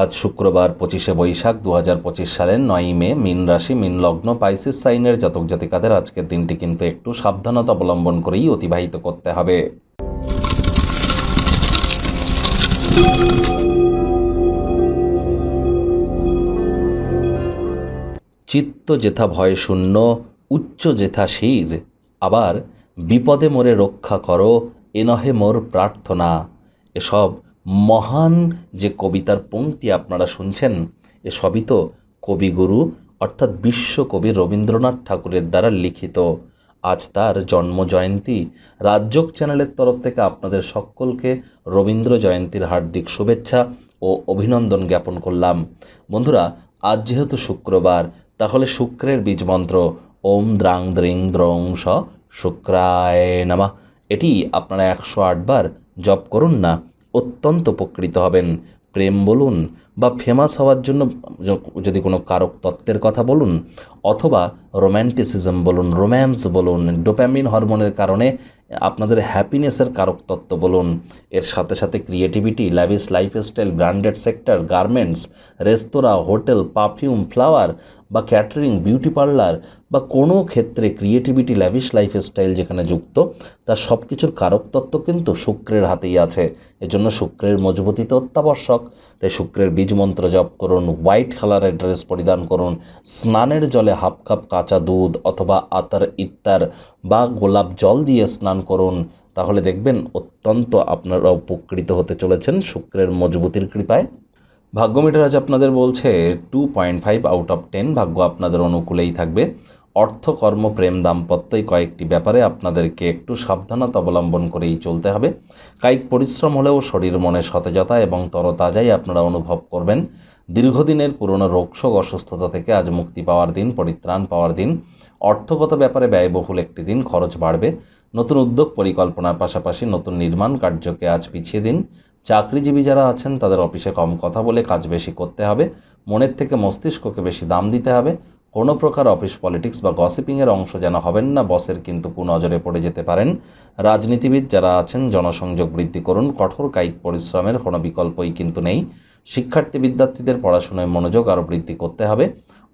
আজ শুক্রবার পঁচিশে বৈশাখ দু হাজার পঁচিশ সালের নয়ই মে, মিন রাশি, মিন লগ্ন, পাইসিস সাইনের জাতক জাতিকাদের আজকের দিনটি কিন্তু একটু সাবধানতা অবলম্বন করেই অতিবাহিত করতে হবে। চিত্ত যেথা ভয় শূন্য, উচ্চ যেথা শির, আবার বিপদে মোরে রক্ষা করো, এ নহে মোর প্রার্থনা। এসব মহান যে কবিতার পংক্তি আপনারা শুনছেন এসবই তো কবিগুরু, অর্থাৎ বিশ্বকবি রবীন্দ্রনাথ ঠাকুরের দ্বারা লিখিত। আজ তার জন্ম জয়ন্তী রাজ্যক চ্যানেলের তরফ থেকে আপনাদের সকলকে রবীন্দ্র জয়ন্তীর হার্দিক শুভেচ্ছা ও অভিনন্দন জ্ঞাপন করলাম। বন্ধুরা, আজ যেহেতু শুক্রবার, তাহলে শুক্রের বীজ মন্ত্র ওম দ্রাং দ্রিং দ্রং স শুক্রায় নামা। এটি আপনারা একশো আটবার জপ করুন না অত্যন্ত উপকৃত হবেন। প্রেম বলুন বা ফেমাস হওয়ার জন্য যদি কোনো কারক তত্ত্বের কথা বলুন, অথবা রোম্যান্টিসিজম বলুন রোম্যান্স বলুন ডোপ্যামিন হরমোনের কারণে আপনাদের হ্যাপিনেসের কারক তত্ত্ব বলুন। এর সাথে সাথে creativity lavish lifestyle branded sector garments রেস্তোরাঁ হোটেল পারফিউম ফ্লাওয়ার বা ক্যাটারিং বিউটি পার্লার বা কোনো ক্ষেত্রে ক্রিয়েটিভিটি ল্যাভিশ লাইফস্টাইল যেখানে যুক্ত, তার সব কিছুর কারকতত্ত্ব কিন্তু শুক্রের হাতেই আছে। এজন্য শুক্রের মজবুতি তো অত্যাবশ্যক। তাই শুক্রের বীজ মন্ত্র জপ করুন হোয়াইট কালারের ড্রেস পরিধান করুন, স্নানের জলে হাফ কাপ কাঁচা দুধ অথবা আতার ইত্তার বা গোলাপ জল দিয়ে স্নান করুন, তাহলে দেখবেন অত্যন্ত আপনারা উপকৃত হতে চলেছেন শুক্রের মজবুতির কৃপায়। ভাগ্য মিটার আজ আপনাদের বলছে two point five out of ten ভাগ্য আপনাদের অনুকূলেই থাকবে। অর্থ, কর্ম, প্রেম দাম্পত্য এই কয়েকটি ব্যাপারে আপনাদেরকে একটু সাবধানতা অবলম্বন করেই চলতে হবে। কায়িক পরিশ্রম হলেও শরীর, মনে সতেজতা এবং তরতাজাই আপনারা অনুভব করবেন। দীর্ঘদিনের পুরনো রোগশোক অসুস্থতা থেকে আজ মুক্তি পাওয়ার দিন, পরিত্রাণ পাওয়ার দিন। অর্থগত ব্যাপারে ব্যয়বহুল একটি দিন, খরচ বাড়বে। নতুন উদ্যোগ, পরিকল্পনার পাশাপাশি নতুন নির্মাণ কার্যকে আজ পিছিয়ে দিন। চাকরিজীবী যারা আছেন, তাদের অফিসে কম কথা বলে কাজ বেশি করতে হবে। মনের থেকে মস্তিষ্ককে বেশি দাম দিতে হবে। কোনো প্রকার অফিস পলিটিক্স বা গসিপিংয়ের অংশ যেন হবেন না, বসের কিন্তু কুনজরে পড়ে যেতে পারেন। রাজনীতিবিদ যারা আছেন, জনসংযোগ বৃদ্ধি করুন। কঠোর কায়িক পরিশ্রমের কোনো বিকল্পই কিন্তু নেই। শিক্ষার্থী বিদ্যার্থীদের পড়াশোনায় মনোযোগ আরও বৃদ্ধি করতে হবে।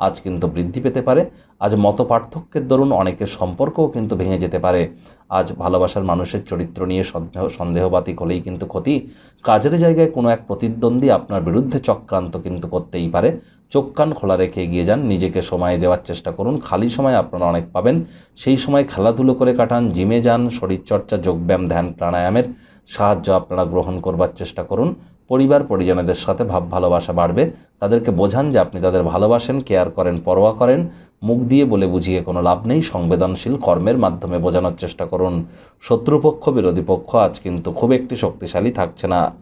আজ কিন্তু বৃদ্ধি পেতে পারে। আজ মত পার্থক্যের দরুন অনেকের সম্পর্কও কিন্তু ভেঙে যেতে পারে। আজ ভালোবাসার মানুষের চরিত্র নিয়ে সন্দেহ, সন্দেহবাতিক হলেই কিন্তু ক্ষতি। কাজের জায়গায় কোনো এক প্রতিদ্বন্দ্বী আপনার বিরুদ্ধে চক্রান্ত কিন্তু করতেই পারে। চোখ কান খোলা রেখে এগিয়ে যান, নিজেকে সময় দেওয়ার চেষ্টা করুন। খালি সময় আপনারা অনেক পাবেন। সেই সময় খেলাধুলো করে কাটান, জিমে যান, শরীরচর্চা, যোগব্যায়াম, ধ্যান, প্রাণায়ামের সাহায্য আপনারা গ্রহণ করবার চেষ্টা করুন। পরিবার, পরিজনদের সাথে ভাব, ভালোবাসা বাড়বে। তাদেরকে বোঝান যে আপনি তাদের ভালোবাসেন, কেয়ার করেন, পরোয়া করেন। মুখ দিয়ে বলে বুঝিয়ে কোনো লাভ নেই। সংবেদনশীল কর্মের মাধ্যমে বোঝানোর চেষ্টা করুন। শত্রুপক্ষ, বিরোধী পক্ষ আজ কিন্তু খুব একটি শক্তিশালী থাকছে না।